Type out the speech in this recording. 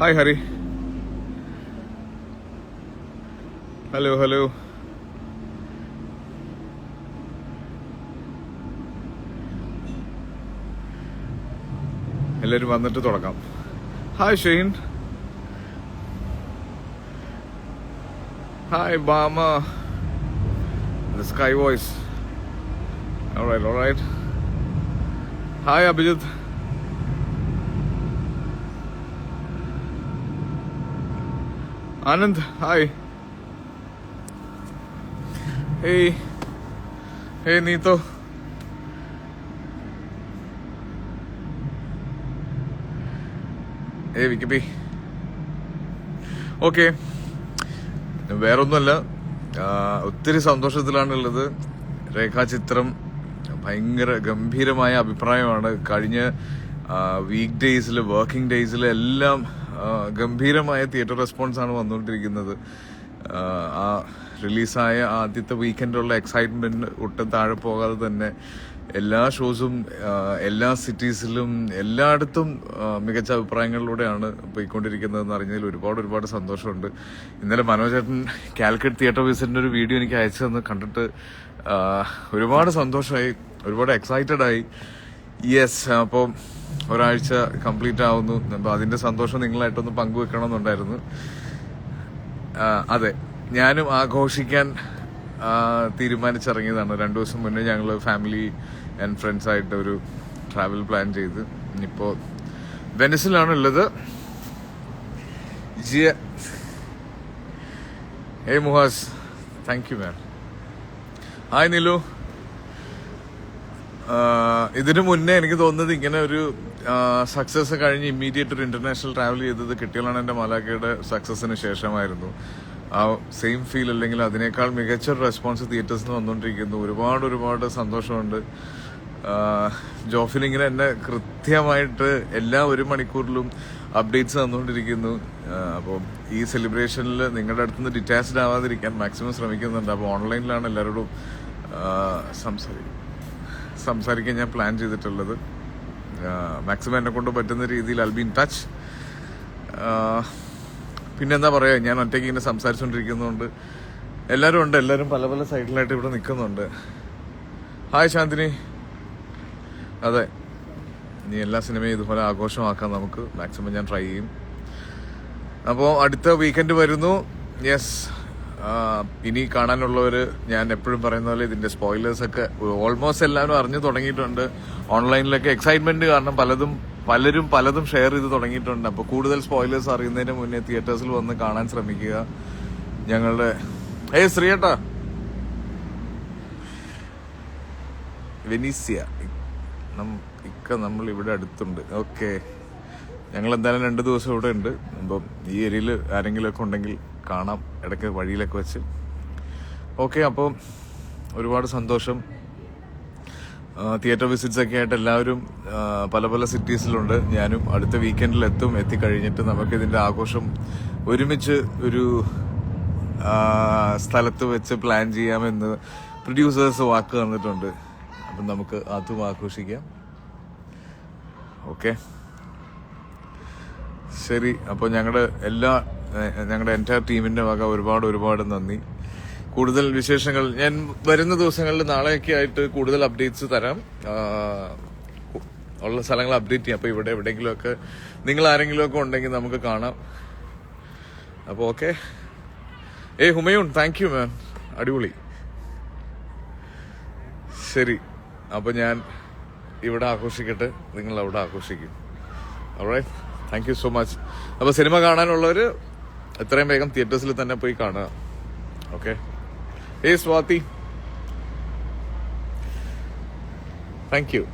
Hi Hari hello hello എല്ലാവരും വന്നിട്ട് തുടങ്ങാം hi Shane hi Bama The Sky Voice. Alright, alright. Hi, Abhijit. Anand, hi. Hey. Hey, നീത്തോ Hey, Vicky. Okay വേറൊന്നുമല്ല ഒത്തിരി സന്തോഷത്തിലാണുള്ളത് രേഖാചിത്രം ഭയങ്കര ഗംഭീരമായ അഭിപ്രായമാണ് കഴിഞ്ഞ വീക്ക് ഡേയ്സിൽ വർക്കിംഗ് ഡേയ്സിൽ എല്ലാം ഗംഭീരമായ തിയേറ്റർ റെസ്പോൺസ് ആണ് വന്നുകൊണ്ടിരിക്കുന്നത്. ആ, റിലീസായ ആദ്യത്തെ വീക്കെൻഡുള്ള എക്സൈറ്റ്മെന്റ് ഒട്ടും താഴെ പോകാതെ തന്നെ എല്ലാ ഷോസും എല്ലാ സിറ്റീസിലും എല്ലായിടത്തും മികച്ച അഭിപ്രായങ്ങളിലൂടെയാണ് പോയിക്കൊണ്ടിരിക്കുന്നതെന്ന് അറിഞ്ഞതിൽ ഒരുപാട് ഒരുപാട് സന്തോഷമുണ്ട്. ഇന്നലെ മനോജേട്ടൻ കാലിക്കറ്റ് തിയേറ്റർ വിസിറ്റിന്റെ ഒരു വീഡിയോ എനിക്ക് അയച്ചു തന്ന് കണ്ടിട്ട് ഒരുപാട് സന്തോഷമായി ഒരുപാട് എക്സൈറ്റഡ് ആയി. യെസ് അപ്പോൾ ഒരാഴ്ച കംപ്ലീറ്റ് ആവുന്നു. അപ്പോൾ അതിന്റെ സന്തോഷം നിങ്ങളായിട്ടൊന്ന് പങ്കുവെക്കണമെന്നുണ്ടായിരുന്നു. അതെ. ഞാനും ആഘോഷിക്കാൻ തീരുമാനിച്ചിറങ്ങിയതാണ്. രണ്ടു ദിവസം മുന്നേ ഞങ്ങൾ ഫാമിലി ആൻഡ് ഫ്രണ്ട്സ് ആയിട്ട് ഒരു ട്രാവൽ പ്ലാൻ ചെയ്ത്. ഇനിയിപ്പോൾ വെനസിലാണ് ഉള്ളത് ജിയ ഏ Muhas thank you ma'am hi Nilu ഇതിനു മുന്നേ എനിക്ക് തോന്നുന്നത് ഇങ്ങനെ ഒരു സക്സസ് കഴിഞ്ഞ് ഇമ്മീഡിയറ്റ് ഒരു ഇന്റർനാഷണൽ ട്രാവൽ ചെയ്തത് കിട്ടിയാലാണ് എന്റെ മലാക്കയുടെ സക്സസിന് ശേഷമായിരുന്നു. ആ സെയിം ഫീൽ അല്ലെങ്കിൽ അതിനേക്കാൾ മികച്ച ഒരു റെസ്പോൺസ് തിയേറ്റേഴ്സിൽ നിന്ന് വന്നുകൊണ്ടിരിക്കുന്നു. ഒരുപാട് ഒരുപാട് സന്തോഷമുണ്ട്. ജോഫിലിങ്ങനെ എന്നെ കൃത്യമായിട്ട് എല്ലാ ഒരു മണിക്കൂറിലും അപ്ഡേറ്റ്സ് തന്നുകൊണ്ടിരിക്കുന്നു. അപ്പോൾ ഈ സെലിബ്രേഷനിൽ നിങ്ങളുടെ അടുത്തുനിന്ന് ഡിറ്റാച്ച്ഡ് ആവാതിരിക്കാൻ മാക്സിമം ശ്രമിക്കുന്നുണ്ട്. അപ്പോൾ ഓൺലൈനിലാണ് എല്ലാവരോടും സംസാരിക്കുന്നത്. സംസാരിക്കാൻ ഞാൻ പ്ലാൻ ചെയ്തിട്ടുള്ളത്. മാക്സിമം എന്നെ കൊണ്ട് പറ്റുന്ന രീതിയിൽ അൽ ബി ഇൻ ടച്ച് പിന്നെന്താ പറയുക ഞാൻ ഒറ്റയ്ക്ക് ഇങ്ങനെ സംസാരിച്ചുകൊണ്ടിരിക്കുന്നതുകൊണ്ട് എല്ലാവരും ഉണ്ട് എല്ലാവരും പല പല സൈഡിലായിട്ട് ഇവിടെ നിൽക്കുന്നുണ്ട് ഹായ് ശാന്തിനി. അതെ ഇനി എല്ലാ സിനിമയും ഇതുപോലെ ആഘോഷമാക്കാൻ നമുക്ക്. മാക്സിമം ഞാൻ ട്രൈ ചെയ്യും. അപ്പോൾ അടുത്ത വീക്കെൻഡ് വരുന്നു. യെസ് ഇനി കാണാനുള്ളവര് ഞാൻ എപ്പോഴും പറയുന്ന പോലെ ഇതിന്റെ സ്പോയിലേഴ്സ് ഒക്കെ ഓൾമോസ്റ്റ് എല്ലാവരും അറിഞ്ഞു തുടങ്ങിയിട്ടുണ്ട്. ഓൺലൈനിലൊക്കെ എക്സൈറ്റ്മെന്റ് കാരണം പലതും പലരും പലതും ഷെയർ ചെയ്ത് തുടങ്ങിയിട്ടുണ്ട്. അപ്പോൾ കൂടുതൽ സ്പോയിലേഴ്സ് അറിയുന്നതിന് മുന്നേ തിയേറ്റേഴ്സിൽ വന്ന് കാണാൻ ശ്രമിക്കുക. ഞങ്ങളുടെ ഏയ് ശ്രീയേട്ടാ. വെനീസിയ. ഇക്ക നമ്മൾ ഇവിടെ അടുത്തുണ്ട്. ഓക്കെ ഞങ്ങൾ എന്തായാലും രണ്ട് ദിവസം ഇവിടെ ഉണ്ട്. അപ്പം ഈ ഏരിയയിൽ ആരെങ്കിലുമൊക്കെ ഉണ്ടെങ്കിൽ കാണാം ഇടയ്ക്ക് വഴിയിലൊക്കെ വെച്ച്. ഓക്കെ അപ്പോൾ ഒരുപാട് സന്തോഷം. തിയേറ്റർ വിസിറ്റ്സ് ഒക്കെ ആയിട്ട് എല്ലാവരും പല പല സിറ്റീസിലുണ്ട് ഞാനും അടുത്ത വീക്കെൻഡിൽ എത്തും എത്തിക്കഴിഞ്ഞിട്ട് നമുക്ക് ഇതിന്റെ ആഘോഷം ഒരുമിച്ച് ഒരു സ്ഥലത്ത് വെച്ച് പ്ലാൻ ചെയ്യാമെന്ന് പ്രൊഡ്യൂസേഴ്സ് വാക്ക് തന്നിട്ടുണ്ട്. അപ്പം നമുക്ക് അതും ആഘോഷിക്കാം. ഓക്കെ. ശരി അപ്പോൾ ഞങ്ങളുടെ എല്ലാ ഞങ്ങളുടെ എന്റെ ടീമിന്റെ വക ഒരുപാട് ഒരുപാട് നന്ദി. കൂടുതൽ വിശേഷങ്ങൾ ഞാൻ വരുന്ന ദിവസങ്ങളിൽ നാളെയൊക്കെ ആയിട്ട് കൂടുതൽ അപ്ഡേറ്റ്സ് തരാം. ഉള്ള സ്ഥലങ്ങൾ അപ്ഡേറ്റ് ചെയ്യാം. അപ്പോൾ ഇവിടെ എവിടെയെങ്കിലുമൊക്കെ നിങ്ങൾ ആരെങ്കിലുമൊക്കെ ഉണ്ടെങ്കിൽ നമുക്ക് കാണാം. അപ്പോൾ ഓക്കെ ഏയ് ഹുമയൂൺ താങ്ക് യു മാം അടിപൊളി. ശരി. അപ്പോൾ ഞാൻ ഇവിടെ ആഘോഷിക്കട്ടെ. നിങ്ങൾ അവിടെ ആഘോഷിക്കും. അവിടെ താങ്ക് യു സോ മച്ച് അപ്പോൾ സിനിമ കാണാനുള്ളവർ എത്രയും വേഗം തിയേറ്റേഴ്സിൽ തന്നെ പോയി കാണുക. ഓക്കെ ഏ സ്വാതി താങ്ക് യു